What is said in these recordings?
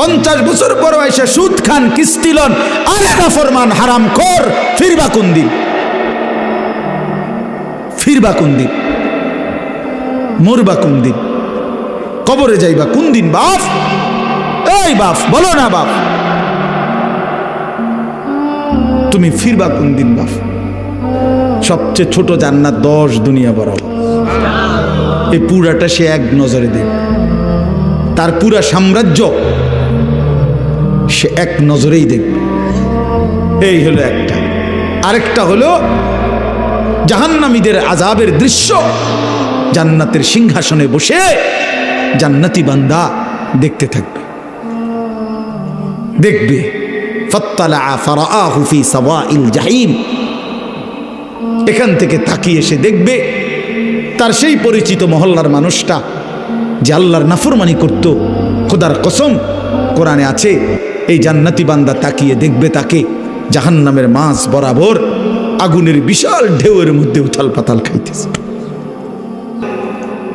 পঞ্চাশ বছর পর এসে সুদ খান কিস্তিলন আরেকা ফরমান হারাম খোর ফিরবা কোন দিন? ফিরবা কোন দিন? মরবা কোন দিন? কবরে যাইবা কোন দিন, বাপ? এই বাপ, বলো না বাপ। তুমি ফিরবা কোন দিন, বাপ? সবচেয়ে ছোট জান্নাত দশ দুনিয়া বরাবর এই পুরাটা সে এক নজরে দেবে তার পুরা সাম্রাজ্য সে এক নজরেই দেখবে। এই হলো একটা। আরেকটা হলো জাহান্নামীদের আজাবের দৃশ্য। জান্নাতের সিংহাসনে বসে জান্নাতি বান্দা দেখতে থাকবে। দেখবে এখান থেকে তাকিয়ে এসে দেখবে, তার সেই পরিচিত মহল্লার মানুষটা যে আল্লাহর নাফরমানি করত। খোদার কসম, কোরআনে আছে এই জান্নাতি বান্দা তাকিয়ে দেখবে তাকে জাহান্নামের মাছ বরাবর আগুনের বিশাল ঢেউয়ের মধ্যে উথাল পাতাল খাইতেছে।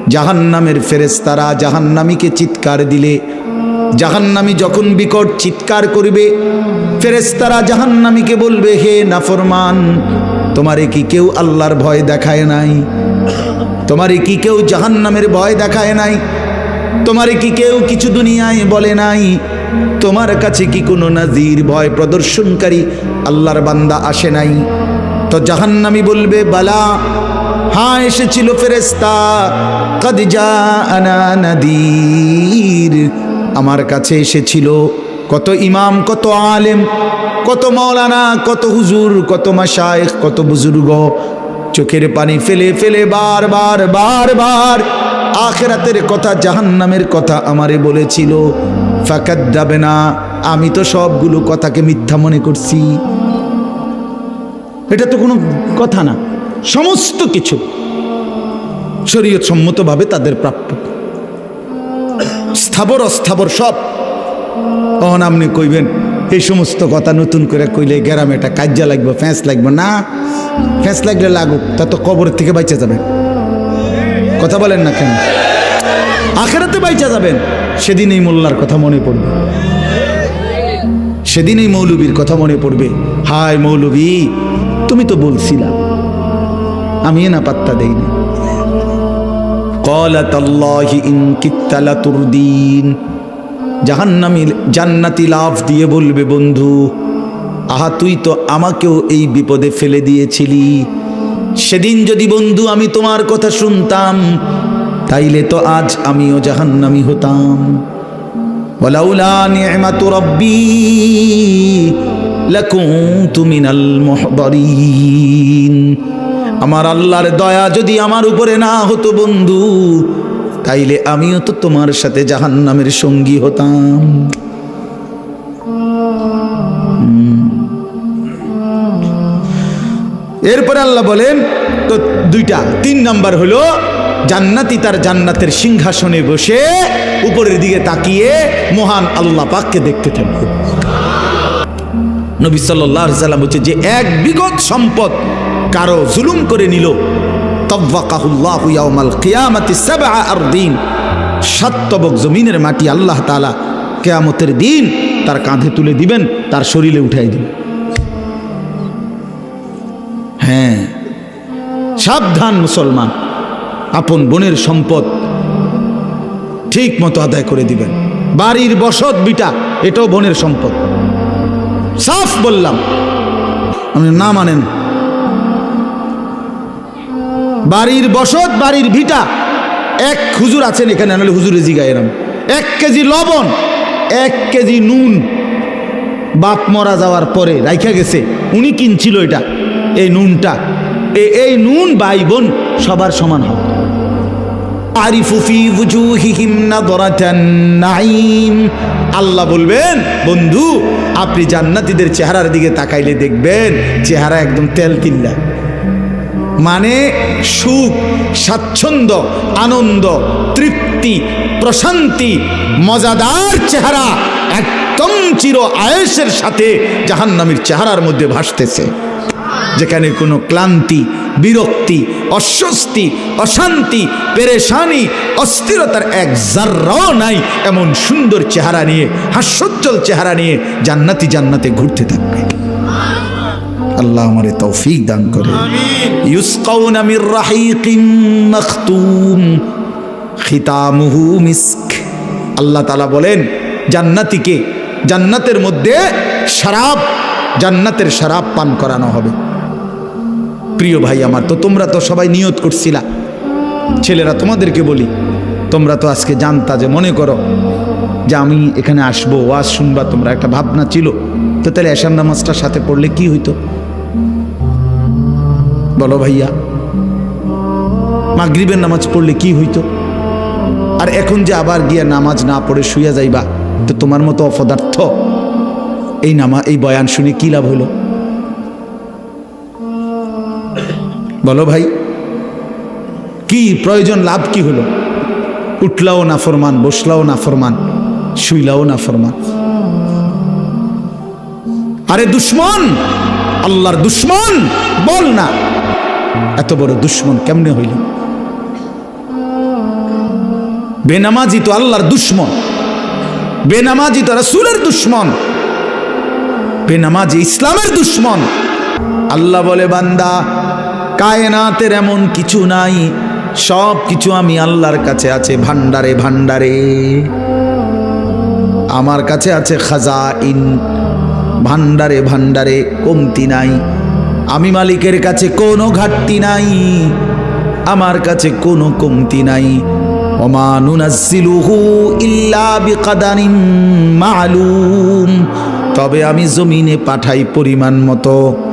জাহান্নামের ফেরেস্তারা জাহান্নামীকে চিৎকার দিলে, জাহান্নামী যখন বিকট চিৎকার করবে ফেরেস্তারা জাহান্নামীকে বলবে, হে নাফরমান, তোমারে কি কেউ আল্লাহর ভয় দেখায় নাই? তোমারে কি কেউ জাহান্নামের ভয় দেখায় নাই? তোমারে কি কেউ কিছু দুনিয়ায় বলে নাই? তোমার কাছে কি কোনো নাজির, ভয় প্রদর্শনকারী আল্লাহর বান্দা আসে নাই? তো জাহান্নামী বলবে, বালা হ্যাঁ এসেছিল ফেরেস্তা কদ জাআনা নাদির। আমার কাছে এসেছিল কত ইমাম, কত আলেম, কত মৌলানা কত হুজুর, কত মাসায়েখ কত বুজুর্গ। চোখের পানি ফেলে ফেলে বারবার বারবার আখেরাতের কথা, জাহান্নামের কথা আমারে বলেছিল। ফাঁকাত যাবে না আমি তো সবগুলো কথাকে মিথ্যা মনে করছি। এটা তো কোনো কথা না, সমস্ত কিছু শরীয়ত সম্মতভাবে তাদের প্রাপ্য। স্থাবর, অস্থাবর সব। তখন আপনি কইবেন, এই সমস্ত কথা নতুন করে কইলে গ্রামে এটা কাজ্যা লাগবে, ফ্যাঁস লাগবে। না, ফ্যাঁস লাগলে লাগুক, তা তো কবর থেকে বাইচা যাবেন কথা বলেন না কেন? আখেরাতে বাইচা যাবেন। সেদিন এই মোল্লার কথা মনে পড়বে সেদিন এই মৌলবীর কথা মনে পড়বে হায় মৌলবী তুমি তো বলছিলা আমি না পাত্তা দেইনি قالت الله إن كدت لتردين জাহান্নামি জান্নাতি লাভ দিয়ে বলবে বন্ধু আহা তুই তো আমাকেও এই বিপদে ফেলে দিয়েছিলি সেদিন যদি বন্ধু আমি তোমার কথা শুনতাম তাইলে তো আজ আমিও জাহান্নামি হতাম। আমার আল্লাহর দয়া যদি আমার উপরে না হতো বন্ধু, তাইলে আমিও তো তোমার সাথে জাহান্নামের সঙ্গী হতাম। এরপরে আল্লাহ বলেন, তো দুইটা, তিন নাম্বার হলো জান্নাতি তার জান্নাতের সিংহাসনে বসে উপরের দিকে তাকিয়ে মহান আল্লাহ পাককে দেখতে থাকবে। নবী সাল্লাহ সাল্লাম বলছে, যে এক বিগত সম্পদ কারও জুলুম করে নিল, তব্বাকাহুল্লাহু ইয়াউমাল কিয়ামাতি সাবআ আরদিন, সাত তবক জমিনের মাটি আল্লাহ তাআলা কিয়ামতের দিন তার কাঁধে তুলে দিবেন, তার শরীরে উঠাই দিবেন। হ্যাঁ সাবধান মুসলমান। আপন বোনের সম্পদ ঠিক মতো আদায় করে দিবেন। বাড়ির বসত বিটা, এটাও বোনের সম্পদ। সাফ বললাম। আপনি না মানেন। বাড়ির বসত, বাড়ির ভিটা, এক হুজুর আছেন এখানে নাহলে হুজুরে জিগায় এরম। এক কেজি লবণ, এক কেজি নুন। বাপ মরা যাওয়ার পরে রাইখা গেছে, উনি কিনছিল এটা, এই নুনটা। এই নুন ভাই বোন সবার সমান হবে। আল্লাহ বলবেন, বন্ধু, আপনি জান্নাতীদের চেহারার দিকে তাকাইলে দেখবেন চেহারা একদম তেল তিল্লা। মানে সুখ, স্বাচ্ছন্দ্য, আনন্দ, তৃপ্তি, প্রশান্তি, মজাদার চেহারা একদম চির আয়েসের সাথে জাহান্নামীর চেহারার মধ্যে ভাসতেছে। যেখানে কোনো ক্লান্তি বিরক্তি অস্বস্তি অশান্তি পেরেশানি অস্থিরতার এক জার্রাও নাই এমন সুন্দর চেহারা নিয়ে হাস্যোজ্জ্বল চেহারা নিয়ে জান্নাতি জান্নাতে ঘুরতে থাকবে। আল্লাহ আমারে তৌফিক দান করে। ইউসকাউনা মির রাহিকিম মাখতুম খিতামুহু মিস্ক। আল্লাহ তালা বলেন জান্নাতীকে জান্নাতের মধ্যে শরাব জান্নাতের শরাব পান করানো হবে। প্রিয় ভাই আমার, তো তোমরা তো সবাই নিয়ত করছিলা। ছেলেরা, তোমাদেরকে বলি, তোমরা তো আজকে জানতা যে, মনে করো যে আমি এখানে আসব, ওয়াজ শুনবা, তোমরা একটা ভাবনা ছিল, তো তাহলে এশান নামাজটার সাথে পড়লে কি হইতো? বলো ভাইয়া, মাগরিবের নামাজ পড়লে কি হইতো? আর এখন যে আবার গিয়া নামাজ না পড়ে শুইয়া যাইবা, তো তোমার মতো অপদার্থ, এই নামা, এই বয়ান শুনে কি লাভ হইল? বলো ভাই, কি প্রয়োজন লাভ কি হলো? উঠলাও না ফরমান, বসলাও না ফরমান, শুইলাও না ফরমান। আরে দুশ্মন, আল্লাহর দুশ্মন, বল না। এত বড় দুশ্মন কেমনে হইল? বেনামাজি তো আল্লাহর দুশ্মন, বেনামাজি তো রাসূলের দুশ্মন, বেনামাজি ইসলামের দুশ্মন। আল্লাহ বলে, বান্দা কায়নাতের এমন কিছু নাই। সব কিছু আমি আল্লাহর কাছে আছে ভান্ডারে ভান্ডারে আমার কাছে আছে খাজা ইন ভান্ডারে ভান্ডারে কমতি নাই। আমি মালিকের কাছে কোনো ঘাটতি নাই। আমার কাছে কোনো কমতি নাই। তবে আমি জমিনে পাঠাই পরিমাণ মতো।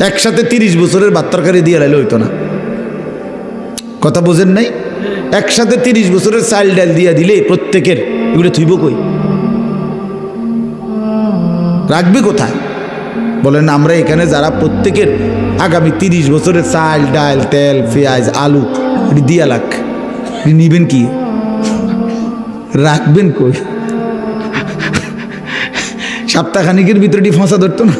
একসাথে তিরিশ বছরের ভাত তরকারি দিয়ে লাইলে হইতো না। কথা বোঝেন নাই? একসাথে তিরিশ বছরের চাল ডাল দিয়া দিলে প্রত্যেকের, এগুলো থুইব কই? রাখবে কোথায়? বলেন, আমরা এখানে যারা প্রত্যেকের আগামী তিরিশ বছরের চাল ডাল তেল পেঁয়াজ আলু দিয়া লাখ। নিবেন কি? রাখবেন কই? সপ্তাহখানিকের ভিতরে ফাঁসা ধরতো না?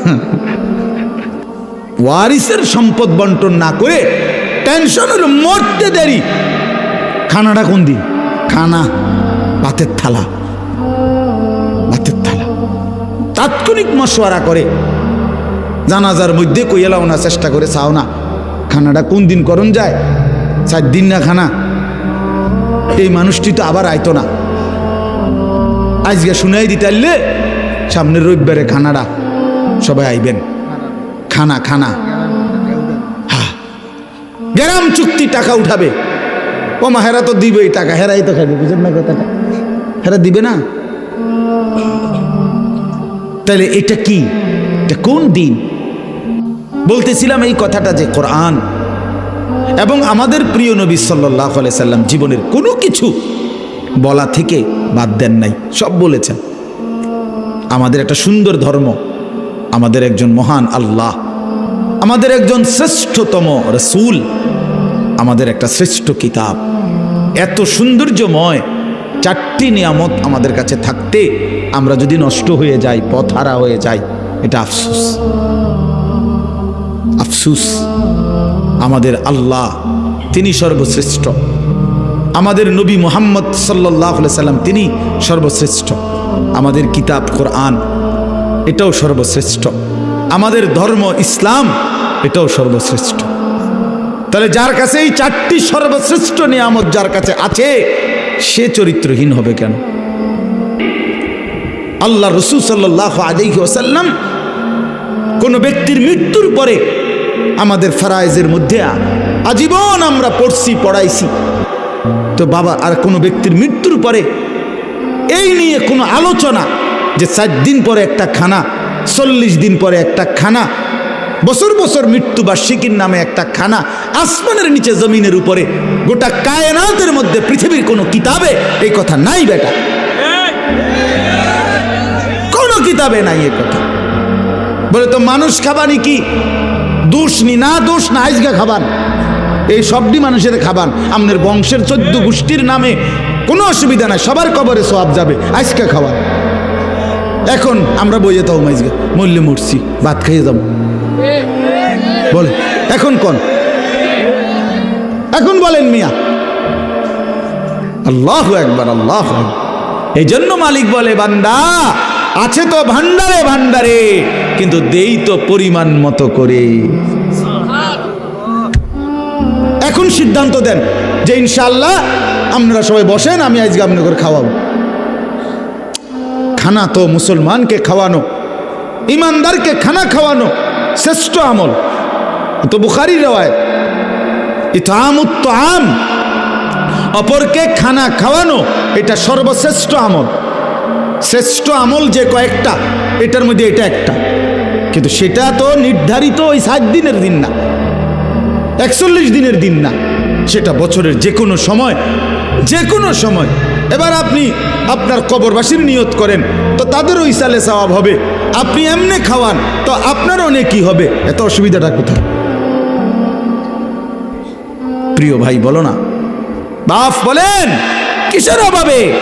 ওয়ারিসের সম্পদ বন্টন না করে টেনশন হলো মরতে দেরি। খানাটা কোন দিন? খানা ভাতের থালা। ভাতের থালা। তাৎক্ষণিক মশওয়ারা করে। জানাজার মধ্যে কইয়ালাও না, চেষ্টা করে চাও না। খানাটা কোন দিন করণ যায়? চার দিন না খানা? এই মানুষটি তো আবার আইতো না। আজকে শুনাই দিতে সামনের রবিবারে খানাটা সবাই আইবেন। খানা খানা। হ্যাঁ গ্রাম চুক্তি টাকা উঠাবে। ও মা, হেরা তো দিবেই টাকা, হেরাই তো খাবে বুঝেন না কথাটা। হেরা দিবে না? তাহলে এটা কি? এটা কোন দিন? বলতেছিলাম এই কথাটা যে কোরআন। এবং আমাদের প্রিয় নবী সাল্লাহ সাল্লাম জীবনের কোনো কিছু বলা থেকে বাদ দেন নাই, সব বলেছেন। আমাদের একটা সুন্দর ধর্ম, আমাদের একজন মহান আল্লাহ। আমাদের একজন শ্রেষ্ঠতম রসুল, আমাদের একটা শ্রেষ্ঠ কিতাব। এত সৌন্দর্যময় চারটি নিয়ামত আমাদের কাছে থাকতে আমরা যদি নষ্ট হয়ে যাই পথহারা হয়ে যাই, এটা আফসুস। আফসুস, আমাদের আল্লাহ, তিনি সর্বশ্রেষ্ঠ। আমাদের নবী মোহাম্মদ সাল্লাহ সাল্লাম, তিনি সর্বশ্রেষ্ঠ। আমাদের কিতাব কোরআন, এটাও সর্বশ্রেষ্ঠ। আমাদের ধর্ম ইসলাম এটাও সর্বশ্রেষ্ঠ। তাহলে যার কাছে এই চারটি সর্বশ্রেষ্ঠ নিয়ামত যার কাছে আছে, সে চরিত্রহীন হবে কেন? আল্লাহ রসুল সাল্লাহ আলাইহি ওসাল্লাম কোনো ব্যক্তির মৃত্যুর পরে আমাদের ফারাইজের মধ্যে আজীবন আমরা পড়ছি, পড়াইছি। তো বাবা, আর কোনো ব্যক্তির মৃত্যুর পরে এই নিয়ে কোনো আলোচনা যে চার দিন পরে একটা খানা, চল্লিশ দিন পরে একটা খানা বছর বছর মৃত্যু বার্ষিকীর নামে একটা খানা আসমানের নিচে জমিনের উপরে, গোটা কায়নাতের মধ্যে পৃথিবীর কোনো কিতাবে এই কথা নাই বেটা। কোনো কিতাবে নাই এ কথা। বলে তো মানুষ খাবানি কি? দোষ নি, না দোষ না, আজকে খাবান। এই সবটি মানুষের খাবান। আমাদের বংশের চোদ্দ গোষ্ঠীর নামে কোনো অসুবিধা নাই, সবার কবরে সব যাবে, আজকে খাওয়ান। এখন আমরা বইয়ে তাও মাইজগে, মরলে মরছি, ভাত খাইয়ে যাব। বলে, এখন কোন? এখন বলেন মিয়া। আল্লাহ একবার আল্লাহ এই জন্য মালিক বলে, বান্দা, আছে তো ভান্ডারে ভান্ডারে কিন্তু দেই তো পরিমাণ মতো করে। এখন সিদ্ধান্ত দেন যে ইনশাল্লাহ আপনারা সবাই বসেন, আমি আজকে আপনাদের খাওয়াবো। খানা তো মুসলমানকে খাওয়ানো, ইমানদারকে খানা খাওয়ানো শ্রেষ্ঠ আমল। তো বুখারি রেওয়ায়ত ইতাম আম অপরকে খানা খাওয়ানো, এটা সর্বশ্রেষ্ঠ আমল। শ্রেষ্ঠ আমল যে কয়েকটা, এটার মধ্যে এটা একটা। কিন্তু সেটা তো নির্ধারিত ওই সাত দিনের দিন না, একচল্লিশ দিনের দিন না, সেটা বছরের যে কোনো সময় যে কোনো সময়। এবার আপনি আপনার কবরবাসীর নিয়ত করেন, তো তাদেরও ইসালে সওয়াব হবে। আপনি এমনি খাওয়ান, তো আপনারও কি হবে? এত অসুবিধাটা কোথায়? প্রিয় ভাই, বলো না। বাপ বলেন, কিসের অভাবে?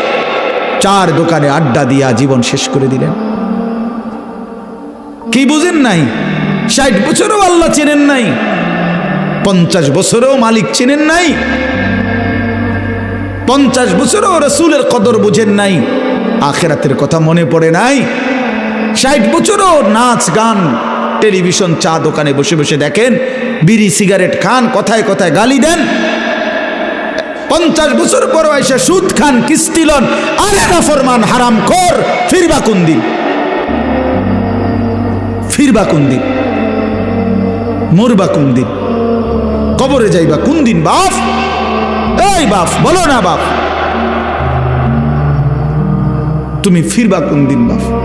চার দোকানে আড্ডা দিয়া জীবন শেষ করে দিলেন। কি বুঝেন নাই? ষাট বছরও আল্লাহ চেনেন নাই। পঞ্চাশ বছরেও মালিক চেনেন নাই। পঞ্চাশ বছরেও রসুলের কদর বুঝেন নাই। আখেরাতের কথা মনে পড়ে নাই। ষাট বছরও নাচ, গান, টেলিভিশন চা দোকানে বসে বসে দেখেন, বিড়ি, সিগারেট খান, কথায় কথায় গালি দেন। পঞ্চাশ বছর পর এসে সুদ খান, কিস্তি লন আরে ফরমান হারাম কর, ফিরবা কোন দিন? ফিরবা কোন দিন? মরবা কোন দিন? কবরে যাইবা কোন দিন, বাপ? এই বাপ, বলো না বাপ। তুমি ফিরবা কোন দিন, বাপ?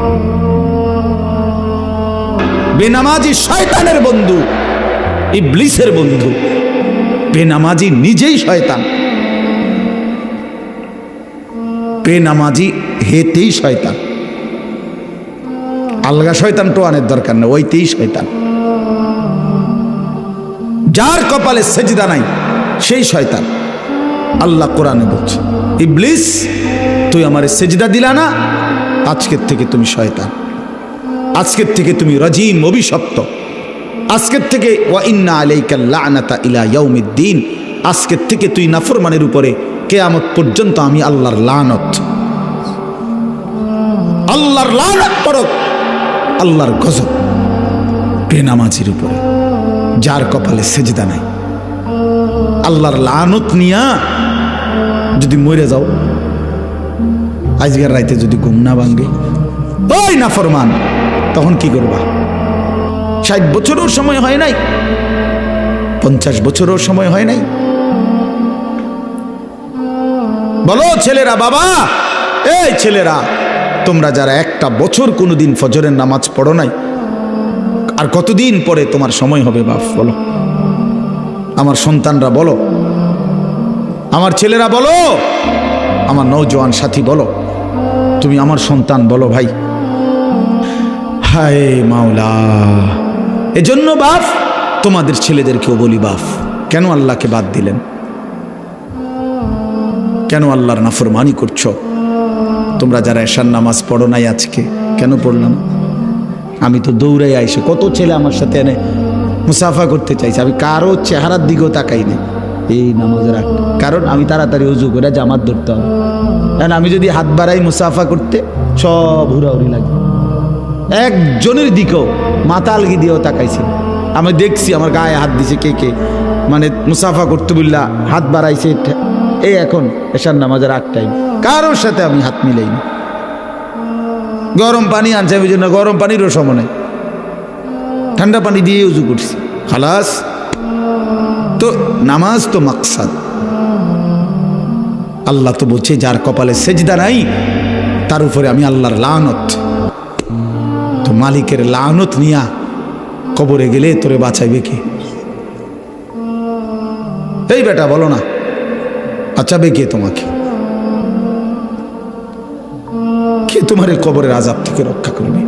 বেনামাজি শয়তানের বন্ধু, ইবলিসের বন্ধু, বেনামাজি নিজেই শয়তান। বেনামাজি হেতেই শয়তান। আলগা শয়তান টোয়ানের দরকার নেই, ওইতেই শয়তান। যার কপালে সেজদা নাই, সেই শয়তান। আল্লাহ কোরআনে বলছে, ইবলিস, তুই আমার সেজদা দিলা না, আজকের থেকে তুমি শয়তান। আজকের থেকে তুমি রাজিম, অভিশপ্ত। আজকের থেকে ওয়া ইন্না ইলা ইয়াউমিদ্দিন। আজকের থেকে তুই নাফরমানের উপরে কেয়ামত পর্যন্ত আমি আল্লাহর লানত। আল্লাহর লানত পরক আল্লাহর গজব। বেনামাজির উপরে। যার কপালে সেজদা নাই। আল্লাহর লানত নিয়া যদি মরে যাও, আজকের রাইতে যদি ঘুম না ভাঙ্গে ওই না ফরমান তখন কি করবা? ষাট বছরও সময় হয় নাই? পঞ্চাশ বছরও সময় হয় নাই? বলো, ছেলেরা, বাবা! এই ছেলেরা, তোমরা যারা একটা বছর কোনোদিন ফজরের নামাজ পড়ো নাই, আর কতদিন পরে তোমার সময় হবে বাপ, বলো। আমার সন্তানরা বলো। আমার ছেলেরা বলো। আমার নৌজওয়ান সাথী বলো। তুমি আমার সন্তান বলো ভাই। হায় মাওলা। এজন্য বাপ, তোমাদের ছেলেদেরকেও বলি বাপ, কেন আল্লাহকে বাদ দিলেন? কেন আল্লাহর নাফরমানি করছ? তোমরা যারা এশার নামাজ পড়ো নাই আজকে, কেন পড়লাম আমি তো দৌড়াই আইসে, কত ছেলে আমার সাথে এনে মুসাফা করতে চাইছে, আমি কারও চেহারার দিকেও তাকাই না এই নামাজের আগ কারণ আমি তাড়াতাড়ি উজু করে জামাত ধরতে হবে। কারণ আমি যদি হাত বাড়াই মুসাফা করতে, সব হুড়াহুড়ি লাগে একজনের দিকেও মাথা আলগি দিয়েও তাকাইছি। আমি দেখছি আমার গায়ে হাত দিছে কে কে। মানে মুসাফা করতে বললা হাত বাড়াইছে এই এখন এসার নামাজের আগ টাইম কারোর সাথে আমি হাত মিলাইনি। গরম পানি আনছে আমি জন্য, গরম পানিরও নেই। ঠান্ডা পানি দিয়ে উজু করছি। খালাস। তো নামাজ তো মাকসাদ। আল্লাহ তো বলছে, যার কপালে সেজদা নাই, তার উপরে আমি আল্লাহর লানত। মালিকের লানত নিয়া কবরে গেলে তোরে বাঁচাইবে কে? এই বেটা, বলো না, বাঁচাবে কে তোমাকে? কে তোমার এই কবরের আজাব থেকে রক্ষা করবে?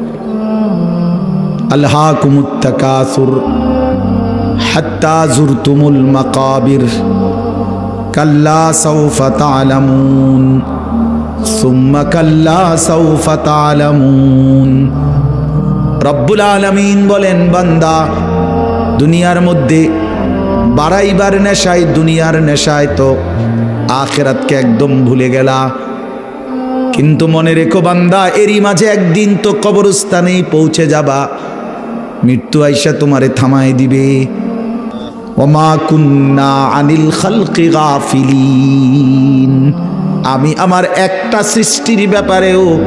আল্লাহ কুমুত্তাকাসুর হাত্তা জুরতুমুল মাকাবির কাল্লা সৌফা তালামুন সুম্মা কাল্লা সৌফা তালামুন রব্বুল আলমিন বলেন, বান্দা, দুনিয়ার মধ্যে বাড়াইবার নেশায় দুনিয়ার নেশায় তো আখেরাতকে একদম ভুলে গেলা। কিন্তু মনে রেখো বান্দা, এরই মাঝে একদিন তো কবরস্থানেই পৌঁছে যাবা। মৃত্যু আইসা তোমারে থামায় দিবে। ওমা কুন্না আনিল খালকি গাফিলিন। আমি আমার একটা সৃষ্টির ব্যাপারেও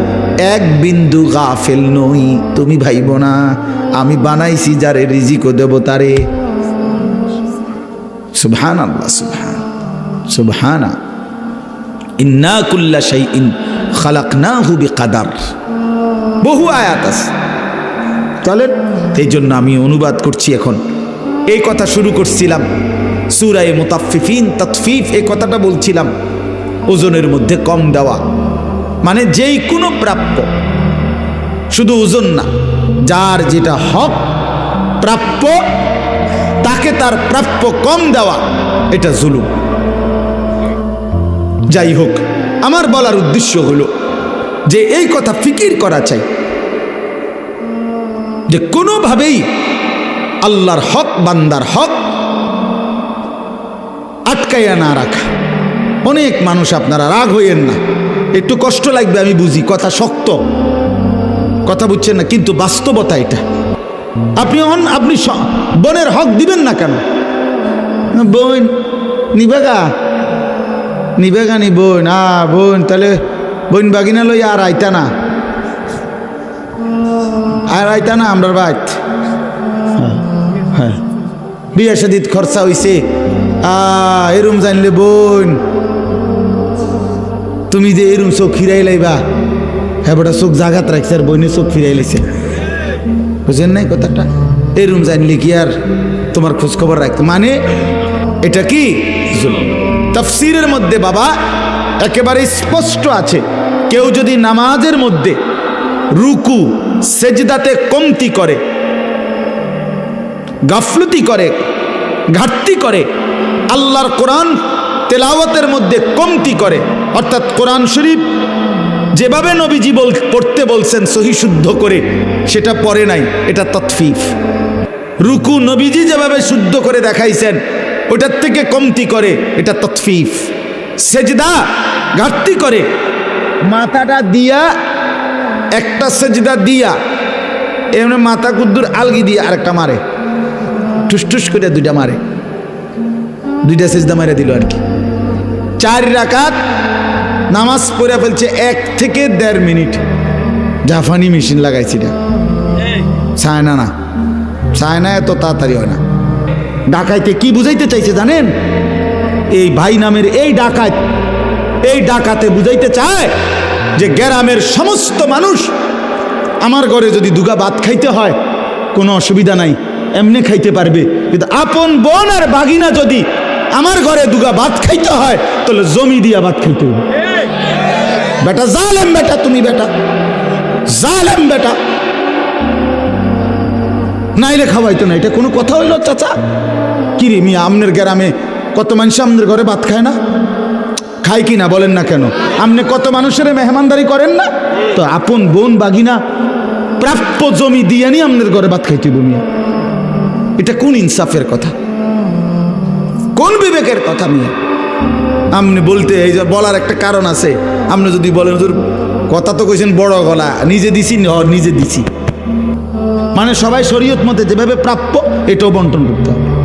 এক বিন্দু গাফেল নই। তুমি ভাইব না, আমি বানাইছি যারে রিজিকও দেব তারে। সুবহান আল্লাহ সুবহান সুবহানা। ইন্না কুল্লা শাই ইন খালাকনাহু বিকাদার। বহু আয়াত আছে। চলেন এই জন্য আমি অনুবাদ করছি এখন। এই কথা শুরু করছিলাম। সুরায় মুতাফিফিন তৎফিফ এই কথাটা বলছিলাম। ওজনের মধ্যে কম দেওয়া। মানে যেই কোনো প্রাপ্য। শুধু ওজন না, যার যেটা হক প্রাপ্য, তাকে তার প্রাপ্য কম দেওয়া, এটা জুলুম। যাই হোক, আমার বলার উদ্দেশ্য হলো যে এই কথা ফিকির করা চাই। যে কোনোভাবেই আল্লাহর হক, বান্দার হক আটকাইয়া না রাখা। অনেক মানুষ আপনারা রাগ হইয়েন না। একটু কষ্ট লাগবে, আমি বুঝি। কথা শক্ত। কথা বুঝছেন না, কিন্তু বাস্তবতা এটা। আপনি অন আপনি বোনের হক দিবেন না কেন? বোন, নিবেগা? নিবেগা নি বোন? আ, বোন, তাহলে বোন বাগিনা লই আর আইতা না। আর আইতা না আমরা বাইত হ্যাঁ বিয়া শাদিত খরচা হইছে। আ, এরম জানলে বোন তুমি যে এরম চোখ ফিরাই লাইবা হ্যাঁ বেটা চোখ জাগাত রাখছে আর বইনে চোখ ফিরাই লাইছে। বুঝেন নাই কথাটা? এরম জানলে কি আর তোমার খোঁজ খবর রাখতে? মানে এটা কি। তাফসীরের মধ্যে বাবা একেবারে স্পষ্ট আছে। কেউ যদি নামাজের মধ্যে রুকু, সেজদাতে কমতি করে, গাফলতি করে, ঘাটতি করে, আল্লাহর কোরআন তেলাওয়াতের মধ্যে কমতি করে। অর্থাৎ কোরআন শরীফ যেভাবে নবীজি বল, পড়তে বলছেন সহি শুদ্ধ করে, সেটা পড়ে নাই, এটা তৎফিফ রুকু নবীজি যেভাবে শুদ্ধ করে দেখাইছেন, ওটার থেকে কমতি করে, এটা তৎফিফ সেজদা ঘাটতি করে, মাথাটা দিয়া, একটা সেজদা দিয়া, এমনি মাথা কুদ্দুর আলগি দিয়ে আরেকটা মারে। টুস করে দুইটা মারে। দুইটা সেজদা মারে দিল আর কি। চার রাকাত নামাজ পড়ে ফেলছে এক থেকে দেড় মিনিট। জাফানি মেশিন লাগাইছি না চায়না না। চায়না এত তাড়াতাড়ি হয় না। ডাকাইতে কি বুঝাইতে চাইছে জানেন? এই ভাই নামের এই ডাকাত এই ডাকাতে বুঝাইতে চায় যে গ্রামের সমস্ত মানুষ আমার ঘরে যদি দুগা ভাত খাইতে হয় কোনো অসুবিধা নাই এমনি খাইতে পারবে। কিন্তু আপন বোন আর বাগিনা যদি আমার ঘরে দুগা ভাত খাইতে হয়, তাহলে জমি দিয়া ভাত খাইতে হবে। বেটা জালেম বেটা তুমি বেটা। জালেম বেটা। নাইলে খাওয়াইতো না, এটা কোনো কথা হইল চাচা? কি রে মিয়া, আমনের গ্রামে কত মানুষ আমনের ঘরে ভাত খায় না? খায় কি না বলেন না কেন? আপনি কত মানুষের মেহমানদারি করেন না? তো আপন বোন বাগিনা প্রাপ্য জমি দিয়ে নি আমনের ঘরে ভাত খাইতে মিয়া। এটা কোন ইনসাফের কথা? কোন বিবেকের কথা মিয়া? আপনি বলতে এই যে বলার একটা কারণ আছে। আপনি যদি বলেন, হুজুর, কথা তো কইছেন বড় গলা, নিজে দিছি ন নিজে দিছি। মানে সবাই শরীয়ত মতে যেভাবে প্রাপ্য, এটাও বন্টন করতে হবে।